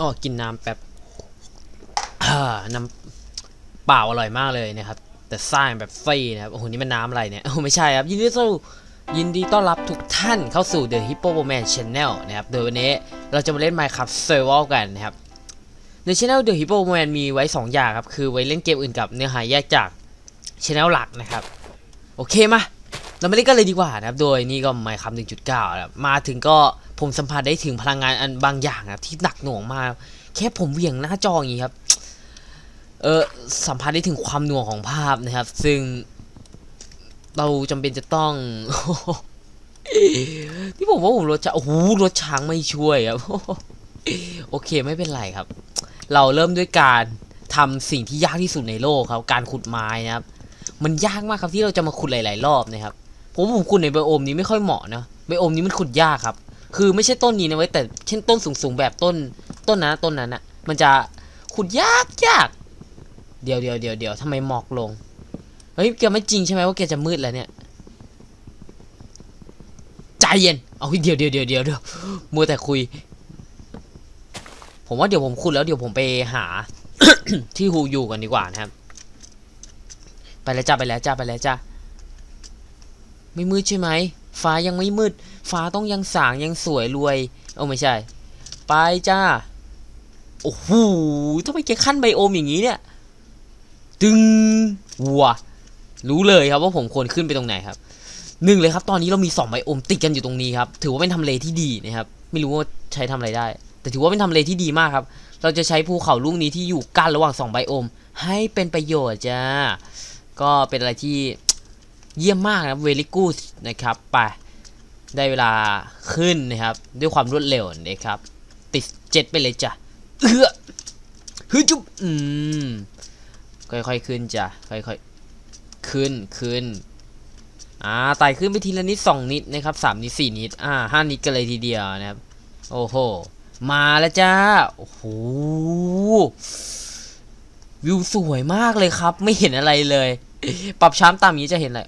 อ๋อกินน้ำแป๊บน้ำเปล่าอร่อยมากเลยนะครับ แต่สร้างแบบฟรีนะครับ โอ้โห นี่มันน้ำอะไรเนี่ย โอ้ไม่ใช่ครับ ยินดีต้อนยินดีต้อนรับทุกท่านเข้าสู่ The Hippo Man Channel นะครับ โดยวันนี้เราจะมาเล่น Minecraft Survival กันนะครับ ใน Channel The Hippo Man มีไว้ 2 อย่างครับ คือไว้เล่นเกมอื่นกับเนื้อหาแยกจาก Channel หลักนะครับ โอเคมา เรามาเล่นกันเลยดีกว่านะครับ โดยนี่ก็ Minecraft 1.9 นะครับ มาถึงก็ ผมสัมผัสได้ถึงพลังงานอันบางอย่างนะครับที่หนักหน่วงมากแค่ผมเหวี่ยงหน้าจออย่างนี้ครับ เออสัมผัสได้ถึงความหน่วงของภาพนะครับ ซึ่ง เราจำเป็นจะต้องที่ผมว่าผมรถช้างโอ้โหรถช้างไม่ช่วยครับโอเคไม่เป็นไรครับ เราเริ่มด้วยการทำสิ่งที่ยากที่สุดในโลกครับ การขุดไม้นะครับ มันยากมากครับที่เราจะมาขุดหลาย ๆ รอบนะครับผมผมขุดในไบโอมนี้ไม่ค่อยเหมาะนะไบโอมนี้มันขุดยากครับ คือไม่ใช่ต้นนี้นะเว้ยแต่เช่นต้นสูงๆแบบต้นต้นนั้นต้นนั้นอะมันจะขุดยากยากเดี๋ยวเดี๋ยวเดี๋ยวเดี๋ยวทำไมหมอกลงเฮ้ยแกไม่จริงใช่ไหมว่าแกจะมืดแล้วเนี่ยใจเย็นเอาเดี๋ยวเดี๋ยวเดี๋ยวเดี๋ยวเดี๋ยวมัวแต่คุย ผมว่าเดี๋ยวผมขุดแล้วเดี๋ยวผมไปหา ที่ฮูอยู่กันดีกว่านะครับ ไปแล้วจ้าไปแล้วจ้าไปแล้วจ้าไม่มืดใช่ไหม ฟ้ายังไม่มืด ฟ้าต้องยังสางยังสวยรวย เอาไม่ใช่ ไปจ้า โอ้โหทำไมแกขั้นไบโอมอย่างนี้เนี่ย ตึงวัว รู้เลยครับว่าผมควรขึ้นไปตรงไหนครับหนึ่งเลยครับ ตอนนี้เรามีสองไบโอมติดกันอยู่ตรงนี้ครับ ถือว่าเป็นทำเลที่ดีนะครับ ไม่รู้ว่าใช้ทำอะไรได้ แต่ถือว่าเป็นทำเลที่ดีมากครับ เราจะใช้ภูเขาลูกนี้ที่อยู่กั้นระหว่างสองไบโอมให้เป็นประโยชน์จ้า ก็เป็นอะไรที่ เยี่ยมมากนะครับเวลิกูสนะครับไปได้เวลาขึ้นนะครับ ด้วยความรวดเร็วนะครับ ติดเจ็ดไปเลยจ้ะเอื้อฮึจุ๊บอืมค่อยๆขึ้นจ้ะค่อยๆขึ้นขึ้นอ่าไต่ขึ้นไปทีละนิดสองนิดนะครับสามนิดสี่นิดอ่าห้านิดกันเลยทีเดียวนะครับ โอ้โหมาแล้วจ้าโอ้โหวิวสวยมากเลยครับ ไม่เห็นอะไรเลย ปรับช้ำตามนี้จะเห็นอะไร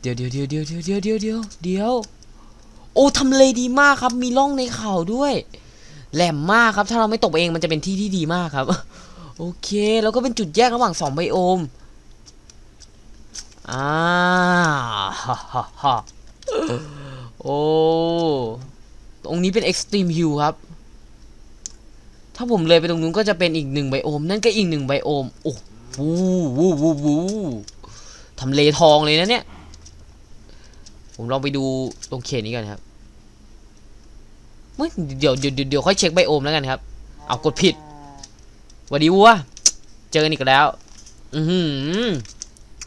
เดี๋ยวเดี๋ยวเดี๋ยวเดี๋ยวเดี๋ยวเดี๋ยวเดี๋ยวเดี๋ยวเดี๋ยว โอ้ทำเลดีมากครับ มีร่องในเขาด้วย แหลมมากครับ ถ้าเราไม่ตกเองมันจะเป็นที่ที่ดีมากครับ โอเคแล้วก็เป็นจุดแยกระหว่างสองไบโอมอ่าฮ่าฮ่าฮ่าโอ้ตรงนี้เป็น Extreme Hill ครับ ถ้าผมเลยไปตรงนู้นก็จะเป็นอีกหนึ่งไบโอม นั่นก็อีกหนึ่งไบโอม โอ้วูวูวูวูทำเลทองเลยนะเนี่ย ผมลองไปดูตรงเขตนี้กันครับเดี๋ยวเดี๋ยวเดี๋ยวเดี๋ยวค่อยเช็คไบโอมแล้วกันครับ เอากดผิดวัสดีวัว เจอกันอีกแล้ว อือหือ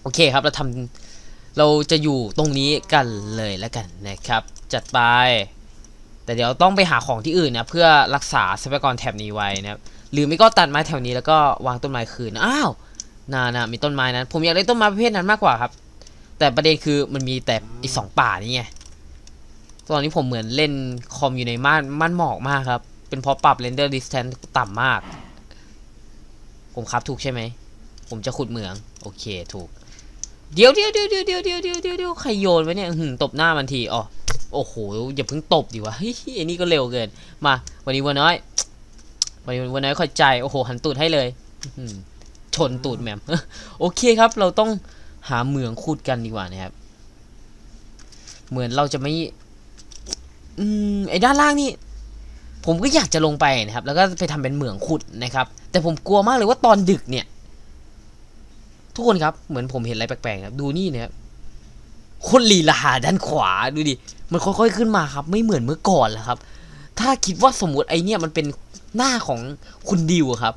โอเคครับ เราทำเราจะอยู่ตรงนี้กันเลยแล้วกันนะครับ จัดไป แต่เดี๋ยวต้องไปหาของที่อื่นนะเพื่อรักษาทรัพยากรแถบนี้ไว้นะครับ หรือไม่ก็ตัดไม้แถวนี้แล้วก็วางต้นไม้คืน อ้าวนานะมีต้นไม้นั้น ผมอยากได้ต้นไม้ประเภทนั้นมากกว่าครับ แต่ประเด็นคือมันมีแต่อีกสองป่านี่ไงตอนนี้ผมเหมือนเล่นคอมอยู่ในม่านม่านหมอกมากครับ เป็นเพราะปรับ render distance ต่ำมาก ผมครับถูกใช่ไหม ผมจะขุดเหมือง โอเคถูก เดี๋ยวเดี๋ยวเดี๋ยวเดี๋ยวเดี๋ยวเดี๋ยวเดี๋ยวเดี๋ยวเดี๋ยวใครโยนไว้เนี่ยหือตบหน้ามันทีอ๋อโอ้โหอย่าเพิ่งตบดิวะเฮ้ยไอ้นี่ก็เร็วเกิน มา วันนี้วันน้อย วันนี้วันน้อยคอยใจโอ้โหหันตูดให้เลยชนตูดแหมมโอเคครับ เราต้อง หาเหมืองขุดกันดีกว่านะครับ เหมือนเราจะไม่ อืมไอ้ด้านล่างนี่ ผมก็อยากจะลงไปนะครับ แล้วก็ไปทำเป็นเหมืองขุดนะครับ แต่ผมกลัวมากเลยว่าตอนดึกเนี่ย ทุกคนครับ เหมือนผมเห็นอะไรแปลกๆครับ ดูนี่นะครับคนลีลาด้านขวาดูดิ มันค่อยๆขึ้นมาครับ ไม่เหมือนเมื่อก่อนแล้วครับ ถ้าคิดว่าสมมติไอเนี่ยมันเป็นหน้าของคุณดิวครับ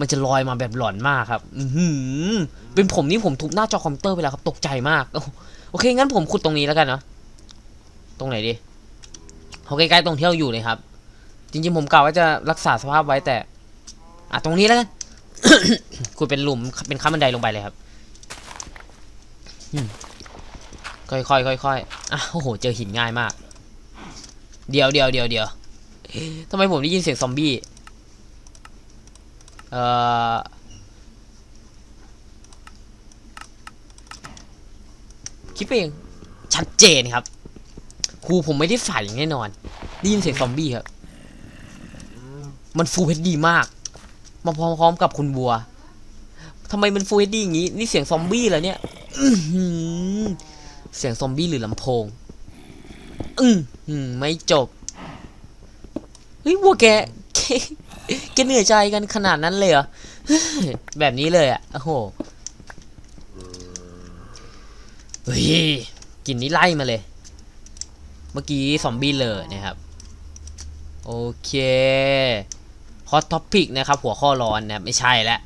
มันจะลอยมาแบบหลอนมากครับ อืเป็นผมนี่ผมทุบหน้าจอคอมพิวเตอร์ไปแล้วครับ ตกใจมาก โอเค งั้นผมขุดตรงนี้แล้วกันเนาะตรงไหนดีเอาใกล้ๆตรงที่เราอยู่เลยครับ จริงๆผมกล่าวว่าจะรักษาสภาพไว้แต่ อะตรงนี้แล้วกันขุดเป็นหลุมเป็นขั้นบันไดลงไปเลยครับอืมค่อยๆค่อยๆอะโอ้โห เจอหินง่ายมาก เดี๋ยวเดี๋ยวเดี๋ยวเดี๋ยวทำไมผมได้ยินเสียงซอมบี้ คิดไปเองชัดเจนครับครูผมไม่ได้ฝันอย่างแน่นอนได้ยินเสียงซอมบี้ครับ มันฟูลเฮดดีมาก มาพร้อมๆกับคุณบัวทำไมมันฟูลเฮดดีอย่างนี้ นี่เสียงซอมบี้เหรอเนี่ยเสียงซอมบี้หรือลำโพง อือหือไม่จบ เฮ้ยวัวแก แกแกเหนื่อยใจกันขนาดนั้นเลยเหรอ แบบนี้เลยอะ โอ้โหเฮ้ยกลินนี้ไล่มาเลย เมื่อกี้ซอมบี้เลยนะครับ โอเคฮอตท็อปิกนะครับ หัวข้อร้อนนะไม่ใช่แล้ว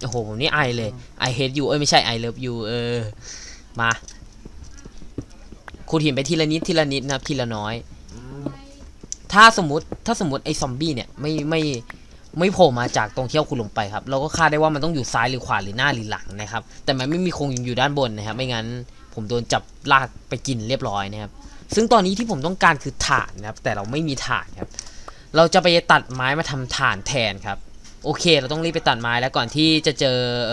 โอ้โหผมนี่ไอเลย I hate you เอ้ยไม่ใช่ I love you เออ มาขุดหินไปทีละนิดทีละนิดนะครับทีละน้อย ถ้าสมมติถ้าสมมติไอ้ซอมบี้เนี่ยไม่ไม่ไม่โผล่มาจากตรงที่เราขุดลงไปครับ เราก็คาดได้ว่ามันต้องอยู่ซ้ายหรือขวาหรือหน้าหรือหลังนะครับ แต่มันไม่มีคงอยู่ด้านบนนะครับ ไม่งั้นผมโดนจับลากไปกินเรียบร้อยนะครับ ซึ่งตอนนี้ที่ผมต้องการคือถ่านนะครับ แต่เราไม่มีถ่านครับ เราจะไปตัดไม้มาทำถ่านแทนครับ โอเค เราต้องรีบไปตัดไม้แล้วก่อนที่จะเจอเอ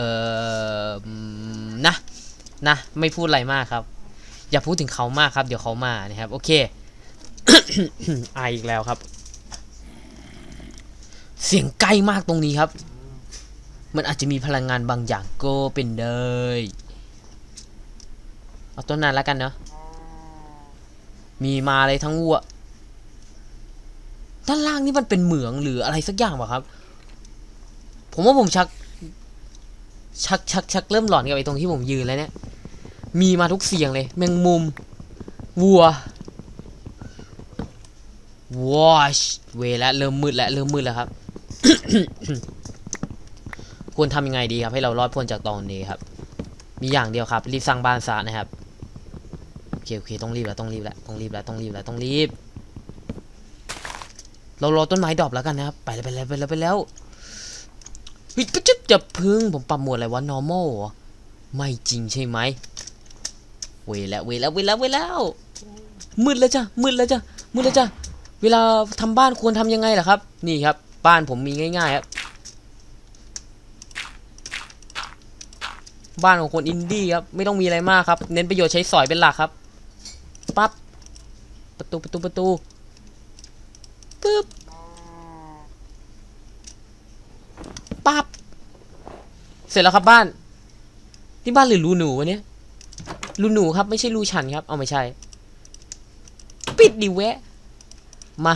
อนะนะ ไม่พูดอะไรมากครับ อย่าพูดถึงเขามากครับ เดี๋ยวเขามานะครับ โอเค ไออีกแล้วครับ เสียงใกล้มากตรงนี้ครับ มันอาจจะมีพลังงานบางอย่างก็เป็นได้เอาต้นนั้นแล้วกันเนาะมีมาเลยทั้งวัว ด้านล่างนี่มันเป็นเหมืองหรืออะไรสักอย่างป่ะครับ ผมว่าผมชัก ชักชักชักเริ่มหลอนกับไอ้ตรงที่ผมยืนแล้วเนี่ย มีมาทุกเสียงเลย แมงมุม วัว วอชเวแล้วเริ่มมืดแล้วเริ่มมืดแล้วครับ ควรทำยังไงดีครับ ให้เรารอดพ้นจากตอนนี้ครับ มีอย่างเดียวครับ รีบสร้างบ้านซะนะครับโอเคโอเคต้องรีบแล้วต้องรีบแล้วต้องรีบแล้วต้องรีบแล้วต้องรีบ เรารอต้นไม้ดอปแล้วกันนะครับ ไปแล้วไปแล้วไปแล้วไปแล้วเฮ้ยก็จะจะพึ่งผมปรับหมวดอะไรวะ normal หรอไม่จริงใช่ไหมเวแล้วเวแล้วเวแล้วเวแล้วมืดแล้วจ้ะมืดแล้วจ้ะมืดแล้วจ้ะ เวลาทำบ้านควรทำยังไงล่ะครับ นี่ครับ บ้านผมมีง่ายๆครับ บ้านของคนอินดี้ครับ ไม่ต้องมีอะไรมากครับ เน้นประโยชน์ใช้สอยเป็นหลักครับ ปั๊บ ประตูประตูประตูปึ๊บ ปั๊บ เสร็จแล้วครับบ้านที่บ้านหรือรูหนูวะเนี่ยรูหนูครับ ไม่ใช่รูฉันครับ เอาไม่ใช่ ปิดดิแวะ มา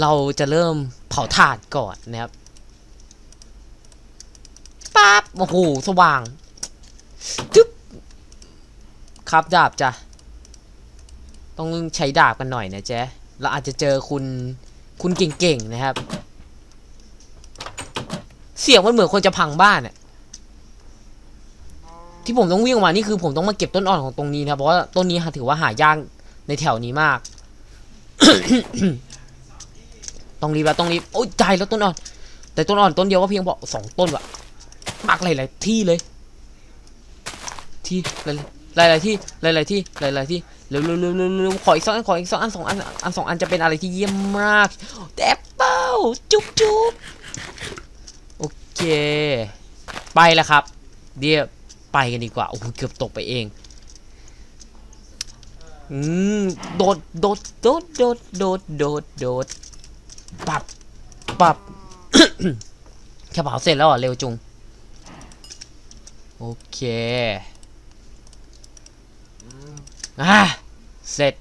เราจะเริ่มเผาถ่านก่อนนะครับปั๊บโอ้โหสว่างจึ๊บครับดาบจ้ะต้องใช้ดาบกันหน่อยนะเจ๊เราอาจจะเจอคุณคุณเก่งๆนะครับ เสียงมันเหมือนคนจะพังบ้านอะที่ผมต้องวิ่งออกมานี่คือผมต้องมาเก็บต้นอ่อนของตรงนี้นะเพราะว่าต้นนี้ถือว่าหายากในแถวนี้มาก ต้องรีบแล้วต้องรีบโอ้ยใจแล้วต้นอ่อน แต่ต้นอ่อนต้นเดียวก็เพียงพอสองต้นวะมากหลายๆที่เลย ที่หลายๆที่หลายๆที่หลายๆที่เร็วๆๆๆๆขออีกสองอันขออีกสองอันสองอันอันสองอันจะเป็นอะไรที่เยี่ยมมากแอปเปิลจุ๊บจุ๊บโอเค ไปแล้วครับ เดี๋ยวไปกันดีกว่าโอ้โหเกือบตกไปเอง อืมโดดโดดโดดโดดโดดโดดโดดปับปับแค่เผาเสร็จแล้วเหรอเร็วจุง โอเคอะเสร็จ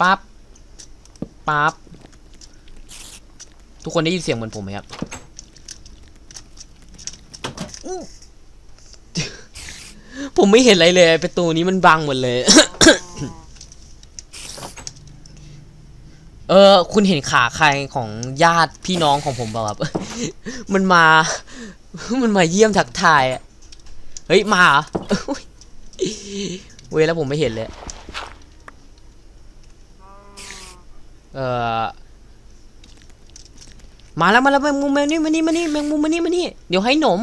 ปั๊บปั๊บทุกคนได้ยินเสียงเหมือนผมไหมครับ ผมไม่เห็นอะไรเลยประตูนี้มันบังหมดเลย เออ คุณเห็นขาใครของญาติพี่น้องของผมเปล่าครับ มันมา มันมาเยี่ยมทักทายอะเฮ้ย มาเหรอเว้ยแล้วผมไม่เห็นเลย เออมาแล้วมาแล้วแมงมุมแมงนี่มานี่มานี่แมงมุมมานี่มานี่เดี๋ยวให้หนม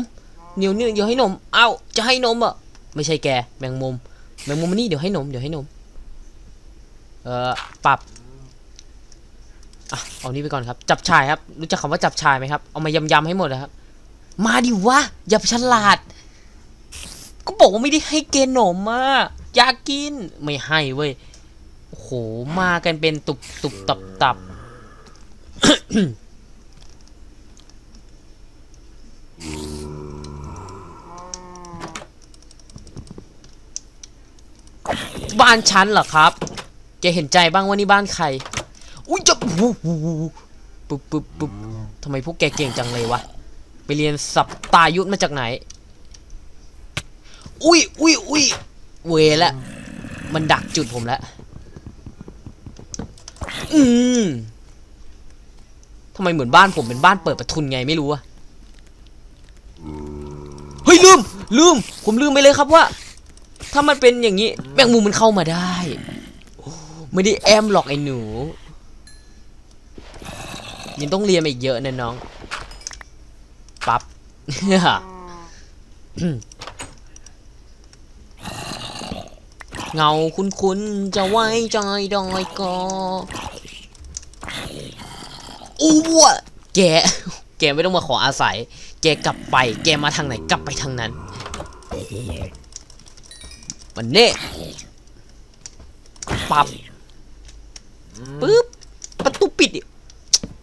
เดี๋ยวนี่เดี๋ยวให้หนม เอ้าจะให้หนมอะ ไม่ใช่แกแมงมุมแมงมุมมานี่เดี๋ยวให้หนมเดี๋ยวให้หนมเอ่อปรับอะเอานี้ไปก่อนครับ จับชายครับ รู้จักคำว่าจับชายไหมครับ เอามายำๆให้หมดนะครับ มาดิวะอย่าฉลาด ก็บอกว่าไม่ได้ให้เกณฑ์หนมมาอยากกินไม่ให้เว้ยโอ้โหมากันเป็นตุบตุบตับตับ บ้านฉันเหรอครับแกเห็นใจบ้างว่านี่บ้านใคร อุ้ยจะวู้วู้วู้ปุ๊บปุ๊บปุ๊บทำไมพวกแกเก่งจังเลยวะ ไปเรียนสับตายุทธมาจากไหน อุ้ยอุ้ยอุ้ยเวละมันดักจุดผมแล้ว อืมทำไมเหมือนบ้านผมเป็นบ้านเปิดประทุนไงไม่รู้อะเฮ้ยลืม ลืม ผมลืมไปเลยครับว่า ถ้ามันเป็นอย่างนี้แมงมุมมันเข้ามาได้ ไม่ได้แอมหรอกไอ้หนู ยังต้องเรียนอีกเยอะนะน้อง ปั๊บเงาคุ้นๆจะไว้ใจดอยก็อู้วแก แกไม่ต้องมาขออาศัย แกกลับไป แกมาทางไหนกลับไปทางนั้น มันเน่ปับปึ๊บประตูปิดอีก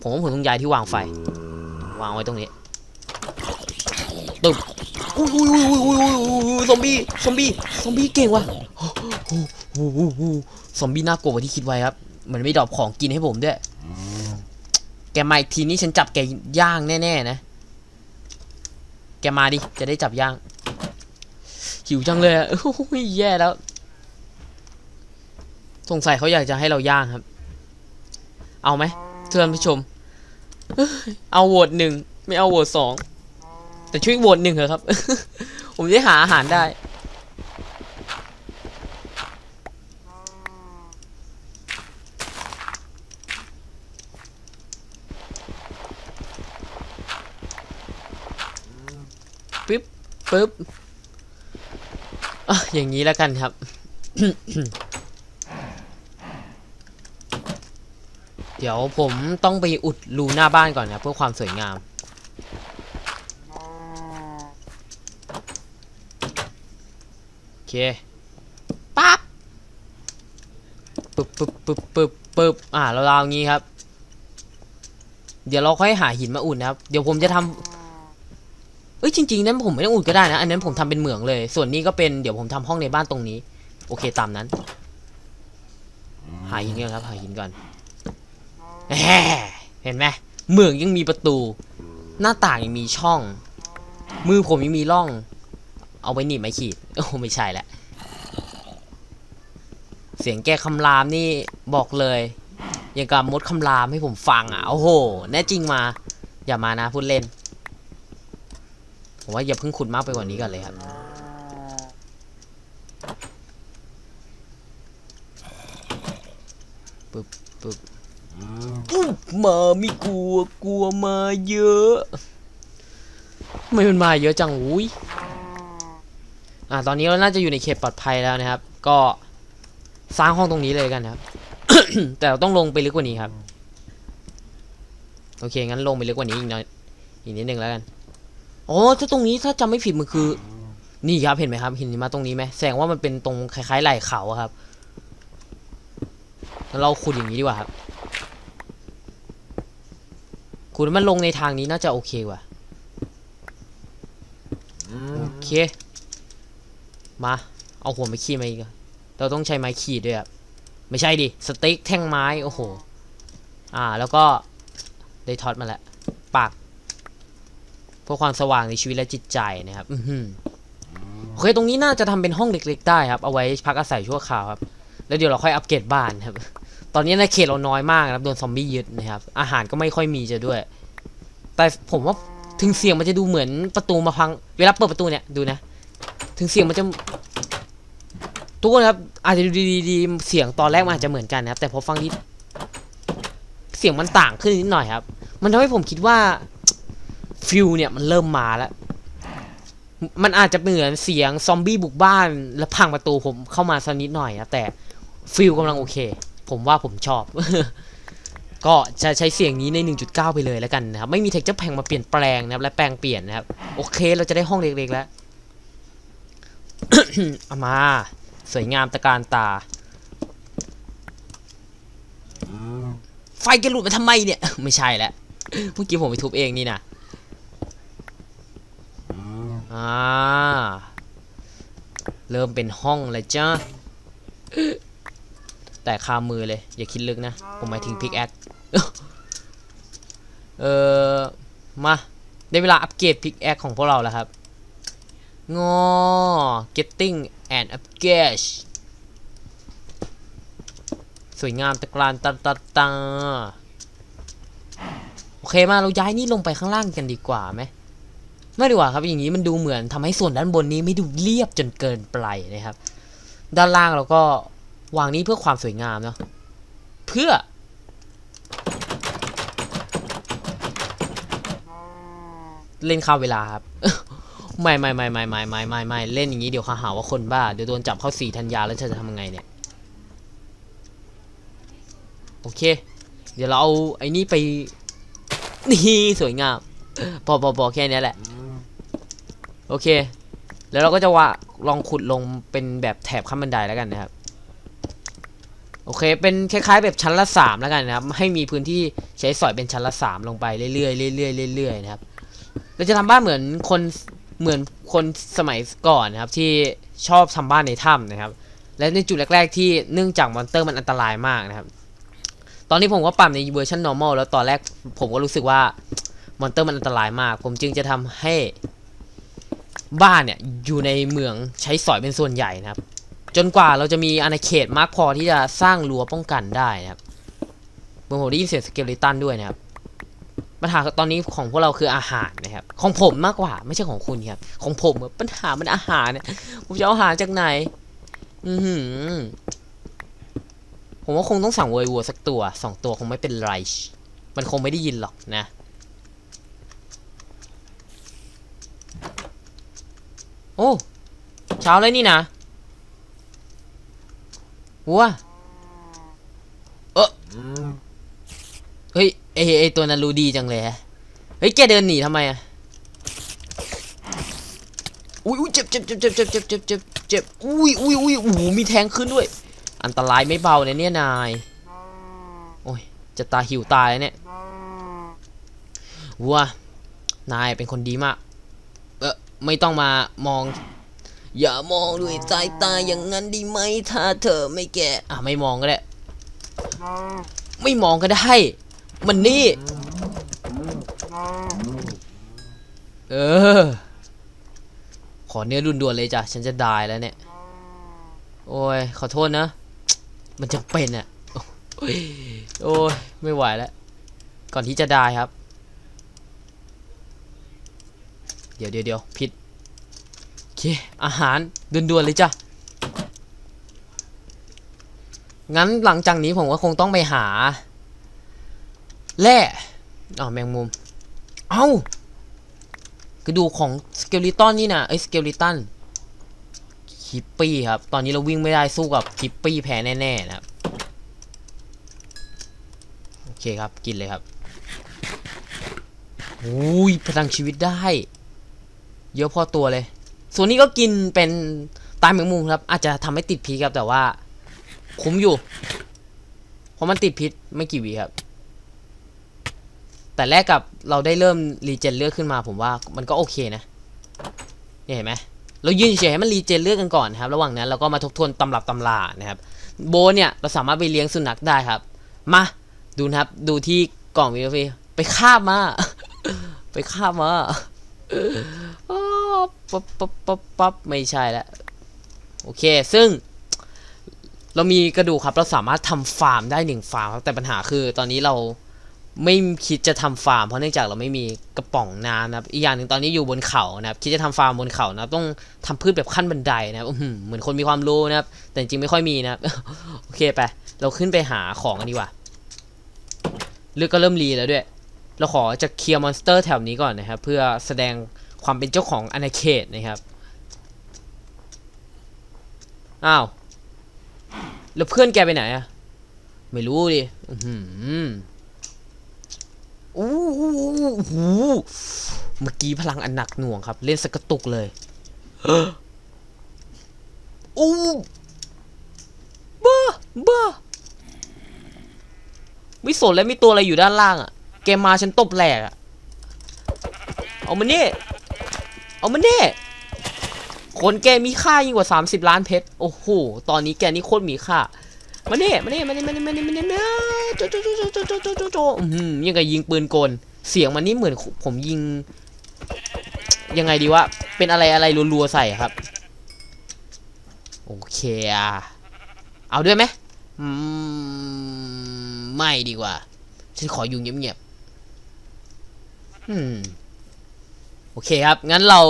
ผมว่าผมต้องย้ายที่วางไฟ วางไว้ตรงนี้ตึ๊บอุ้ยอุ้ยอุ้ยอุ้ยอุ้ยซอมบี้ซอมบี้ซอมบี้เก่งว่ะซอมบี้น่ากลัวกว่าที่คิดไว้ครับ มันไม่ดรอปของกินให้ผมด้วย แกมาอีกทีนี้ฉันจับแกย่างแน่ๆนะ แกมาดิ จะได้จับย่าง หิวจังเลยอะโอ้ยแย่แล้ว สงสัยเขาอยากจะให้เราย่างครับ เอาไหมเชิญผู้ชม เอาโหวตหนึ่งไม่เอาโหวตสองแต่ช่วยโหวตหนึ่งเถอะครับ ผมจะได้หาอาหารได้ ปึ๊บปึ๊บ ออย่างนี้แล้วกันครับ เดี๋ยวผมต้องไปอุดรูหน้าบ้านก่อนนะเพื่อความสวยงาม โอเคปั๊บปึ๊บปึ๊บปึ๊บปึ๊บปึ๊บอ่าเราเราอย่างงี้ครับ เดี๋ยวเราค่อยหาหินมาอุดนะครับ เดี๋ยวผมจะทำ เอ้ยจริงๆนั้นผมไม่ต้องอุดก็ได้นะ อันนั้นผมทำเป็นเหมืองเลย ส่วนนี้ก็เป็นเดี๋ยวผมทำห้องในบ้านตรงนี้ โอเคตามนั้น หาหินก่อนครับ หาหินก่อนเห็นไหมเหมืองยังมีประตู หน้าต่างยังมีช่อง มือผมยังมีร่อง เอาไว้หนีบไม้ขีดโอ้ไม่ใช่แหละเสียงแกคำรามนี่บอกเลยอย่างกับมดคำรามให้ผมฟังอะโอ้โหแน่จริงมา อย่ามานะพูดเล่น ผมว่าอย่าเพิ่งขุดมากไปกว่านี้กันเลยครับ ปึ๊บปึ๊บอุ๊บมาไม่กลัวกลัวมาเยอะทำไมมันมาเยอะจังอุ้ยอ่าตอนนี้เราน่าจะอยู่ในเขตปลอดภัยแล้วนะครับ ก็สร้างห้องตรงนี้เลยกันครับ แต่เราต้องลงไปลึกกว่านี้ครับ โอเคงั้นลงไปลึกกว่านี้อีกหน่อยอีกนิดนึงแล้วกัน อ๋อถ้าตรงนี้ถ้าจำไม่ผิดมันคือ นี่ครับเห็นไหมครับห็นมาตรงนี้ไหมแสดงว่ามันเป็นตรงคล้ายๆไหล่เขาอะครับเราขุดอย่างนี้ดีกว่าครับคุณมันลงในทางนี้น่าจะโอเคกว่ะโอเค มา เอาหัวไม้ขีดมาอีกเราต้องใช้ไม้ขีดด้วยอะไม่ใช่ดิสติ๊กแท่งไม้ โอ้โห อ่า แล้วก็ได้ท็อตมาแล้ว ปาก เพื่อความสว่างในชีวิตและจิตใจนะครับโอเคตรงนี้น่าจะทำเป็นห้องเล็กๆได้ครับ เอาไว้พักอาศัยชั่วคราวครับ แล้วเดี๋ยวเราค่อยอัปเกรดบ้านครับ ตอนนี้ในเขตเราน้อยมากครับโดนซอมบี้ยึดนะครับ อาหารก็ไม่ค่อยมีจะด้วย แต่ผมว่าถึงเสียงมันจะดูเหมือนประตูมาพัง เวลาเปิดประตูเนี่ยดูนะ ถึงเสียงมันจะทุกคนครับอาจจะดูดีๆเสียงตอนแรกมันอาจจะเหมือนกันนะครับ แต่พอฟังที่เสียงมันต่างขึ้นนิดหน่อยครับ มันทำให้ผมคิดว่า ฟิลเนี่ยมันเริ่มมาแล้ว มันอาจจะเหมือนเสียงซอมบี้บุกบ้าน แล้วพังประตูผมเข้ามาสักนิดหน่อยนะแต่ฟิลกำลังโอเค ผมว่าผมชอบ ก็จะใช้เสียงนี้ใน 1.9 ไปเลยแล้วกันนะครับ ไม่มีเทคเจอร์แพงมาเปลี่ยนแปลงนะครับ และแปลงเปลี่ยนนะครับ โอเคเราจะได้ห้องเล็กๆแล้วเอามา สวยงามตะการตา ไฟแกหลุดมาทำไมเนี่ย ไม่ใช่แล้วเมื่อกี้ผมไปทุบเองนี่นะ อ่า เริ่มเป็นห้องแล้วจ้าแต่คามือเลย อย่าคิดลึกนะ ผมหมายถึงพิกแอคเออมา ได้เวลาอัปเกรดพิกแอคของพวกเราแล้วครับงอ getting and upgrade สวยงามตะกรานตาตาตาโอเคมาเราย้ายนี่ลงไปข้างล่างกันดีกว่าไหม ไม่ดีกว่าครับอย่างนี้มันดูเหมือนทำให้ส่วนด้านบนนี้ไม่ดูเรียบจนเกินไปนะครับ ด้านล่างเราก็วางนี้เพื่อความสวยงามเนาะเพื่อ เล่นข้ามเวลาครับไม่ไม่ไม่ไม่ไม่ไม่ไม่ไม่เล่นอย่างนี้เดี๋ยวเขาหาว่าคนบ้าเดี๋ยวโดนจับเข้าสี่ธันยาแล้วจะทำยังไงเนี่ยโอเค เดี๋ยวเราเอาไอ้นี่ไปนี่สวยงามพอพอพอแค่นี้แหละ โอเค แล้วเราก็จะว่าลองขุดลงเป็นแบบแถบขั้นบันไดแล้วกันนะครับ โอเค เป็นคล้ายๆ แบบชั้นละสามแล้วกันนะครับ ให้มีพื้นที่ใช้สอยเป็นชั้นละสามลงไปเรื่อยๆเรื่อยๆเรื่อยๆนะครับ เราจะทำบ้านเหมือนคนเหมือนคนสมัยก่อนนะครับ ที่ชอบทำบ้านในถ้ำนะครับ และในจุดแรก ๆ ที่เนื่องจากมอนเตอร์มันอันตรายมากนะครับ ตอนนี้ผมก็ปรับในเวอร์ชัน normal แล้วตอนแรกผมก็รู้สึกว่ามอนเตอร์มันอันตรายมาก ผมจึงจะทำให้ บ้านเนี่ยอยู่ในเมืองใช้สอยเป็นส่วนใหญ่นะครับ จนกว่าเราจะมีอาณาเขตมากพอที่จะสร้างรั้วป้องกันได้นะครับเมื่อผมได้ยินเสียงสเกลิตันด้วยนะครับปัญหาตอนนี้ของพวกเราคืออาหารนะครับ ของผมมากกว่าไม่ใช่ของคุณครับ ของผมปัญหามันอาหารเนี่ยผมจะเอาอาหารจากไหน อือหือผมว่าคงต้องสั่งเวยวัวสักตัวสองตัวคงไม่เป็นไร มันคงไม่ได้ยินหรอกนะ โอ้เช้าเลยนี่นะวัวเออเฮ้ยไอไอตัวนั้นรู้ดีจังเลยเฮ้ยแกเดินหนีทำไมอะอุ้ยเจ็บเจ็บเจ็บเจ็บเจ็บเจ็บเจ็บเจ็บเจ็บอุ้ยอุ้ยอุ้ยโอ้โหมีแทงขึ้นด้วย อันตรายไม่เบาเลยเนี่ยนายโอ้ยจะตาหิวตายแล้วเนี่ยวัวนายเป็นคนดีมาก ไม่ต้องมามอง อย่ามองด้วยสายตาอย่างนั้นดีไหมถ้าเธอไม่แก่อะไม่มองก็ได้ ไม่มองก็ได้ มันนี่ เออ ขอเนื้อด่วนๆเลยจ้ะ ฉันจะได้แล้วเนี่ย โอ้ย ขอโทษนะ มันจะเป็นอะโอ้ยโอ้ย ไม่ไหวแล้ว ก่อนที่จะได้ครับ เดี๋ยวเดี๋ยวเดี๋ยวผิดโอเคอาหารด่วนๆเลยจ้ะงั้นหลังจากนี้ผมก็คงต้องไปหาแร่อ๋อแมงมุม เอ้ากระดูกของสเกลิตันนี่นะเอ้สเกลิตันคิปปี้ครับ ตอนนี้เราวิ่งไม่ได้สู้กับคิปปี้แพ้แน่ๆนะครับ โอเคครับ กินเลยครับอุ้ยพลังชีวิตได้ เยอะพอตัวเลย ส่วนนี้ก็กินเป็นตายแมงมุมครับ อาจจะทำให้ติดพิษครับแต่ว่า คุ้มอยู่ เพราะมันติดพิษไม่กี่วิครับ แต่แรกกับเราได้เริ่มรีเจนเลือดขึ้นมาผมว่ามันก็โอเคนะเนี่เห็นไหมเรายืนเฉยให้มันรีเจนเลือดกันก่อนนะครับ ระหว่างนั้นเราก็มาทบทวนตำรับตำรานะครับ โบเนี่ยเราสามารถไปเลี้ยงสุนัขได้ครับ มาดูนะครับ ดูที่กล่องวิดีโอไปคาบมา ไปคาบมา อ้อปั๊บปั๊บปั๊บปั๊บไม่ใช่แล้วโอเค ซึ่ง เรามีกระดูกครับ เราสามารถทำฟาร์มได้หนึ่งฟาร์มครับแต่ปัญหาคือตอนนี้เราไม่คิดจะทำฟาร์มเพราะเนื่องจากเราไม่มีกระป๋องน้ำนะครับอีกอย่างหนึ่งตอนนี้อยู่บนเขานะครับคิดจะทำฟาร์มบนเขานะครับต้องทำพืชแบบขั้นบันไดนะครับเหมือนคนมีความรู้นะครับ แต่จริงไม่ค่อยมีนะครับโอเคไปเราขึ้นไปหาของกันดีกว่าเลือดก็เริ่มรีแล้วด้วย เราขอจะเคลียร์มอนสเตอร์แถวนี้ก่อนนะครับ เพื่อแสดง ความเป็นเจ้าของอาณาเขตนะครับ อ้าว แล้วเพื่อนแกไปไหนอะไม่รู้ดิอือหืออู้หูเมื่อกี้พลังอันหนักหน่วงครับ เล่นสกตุกเลยอู้บ้าบ้าไม่สนแล้วมีตัวอะไรอยู่ด้านล่างอะ่ะ แกมาฉันตบแหลกอะ่ะ เอามานี่ เอามานี่คนแกมีค่ายิ่งกว่า 30 ล้านเพชร โอ้โห ตอนนี้แกนี่โคตรมีค่า มาเนี่มาเนี่มาเนี่มาเนี่มาเนี่มาเนี่มาโจโจโจโจโจโจโจโจอื้อหือยังกับยิงปืนกล เสียงมันนี่เหมือนผมยิง ยังไงดีวะ เป็นอะไรอะไรรัวๆใส่ครับ โอเคอะเอาด้วยไหมอืม ไม่ดีกว่า ฉันขออยู่เงียบๆอืม โอเคครับ งั้นเรา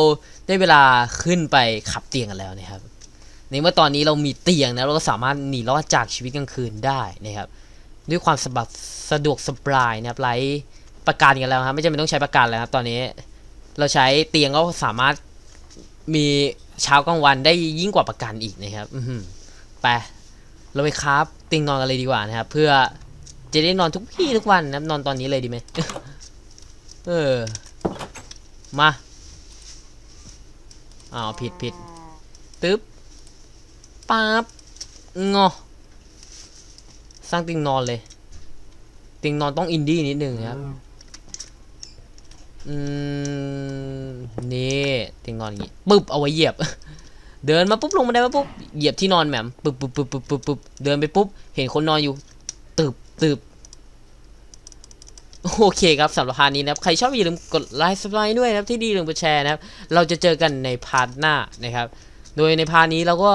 ได้เวลาขึ้นไปขับเตียงกันแล้วนะครับ ในเมื่อตอนนี้เรามีเตียงนะเราก็สามารถหนีรอดจากชีวิตกลางคืนได้นะครับ ด้วยความสะบับสะดวกสบายนะครับไร้ประกันกันแล้วครับ ไม่จำเป็นต้องใช้ประกันแล้วครับ ตอนนี้เราใช้เตียงก็สามารถมีเช้ากลางวันได้ยิ่งกว่าประกันอีกนะครับอืไปเราไปครับเตียงนอนกันเลยดีกว่านะครับ เพื่อจะได้นอนทุกที่ทุกวันนะครับนอนตอนนี้เลยดีไหมเออ มาอ้าวผิดผิดตึ๊บปั๊บงอสร้างเตียงนอนเลยเตียงนอนต้องอินดี้นิดนึงครับอืมนี่เตียงนอนอย่างงี้ปึ๊บเอาไว้เหยียบ เดินมาปุ๊บลงมาได้มาปุ๊บเหยียบที่นอนแหม่มปึ๊บปึ๊บปึ๊บปึ๊บปึ๊บปึ๊บเดินไปปุ๊บเห็นคนนอนอยู่ตึบตึบ โอเคครับสำหรับพาร์ทนี้นะครับ ใครชอบอย่าลืมกดไลค์สไลด์ด้วยนะครับ ที่ดีลืมกดแชร์นะครับ เราจะเจอกันในพาร์ทหน้านะครับ โดยในพาร์ทนี้เราก็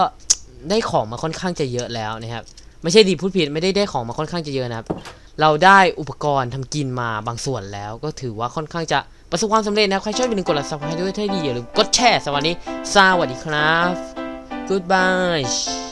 ได้ของมาค่อนข้างจะเยอะแล้วนะครับ ไม่ใช่ดีพูดผิดไม่ได้ได้ของมาค่อนข้างจะเยอะนะครับ เราได้อุปกรณ์ทำกินมาบางส่วนแล้ว ก็ถือว่าค่อนข้างจะประสบความสำเร็จนะครับใครชอบอย่าลืมกดไลค์สไครต์ด้วยถ้าดีอย่าลืมกดแชร์สวัสดีสวัสดีครับ goodbye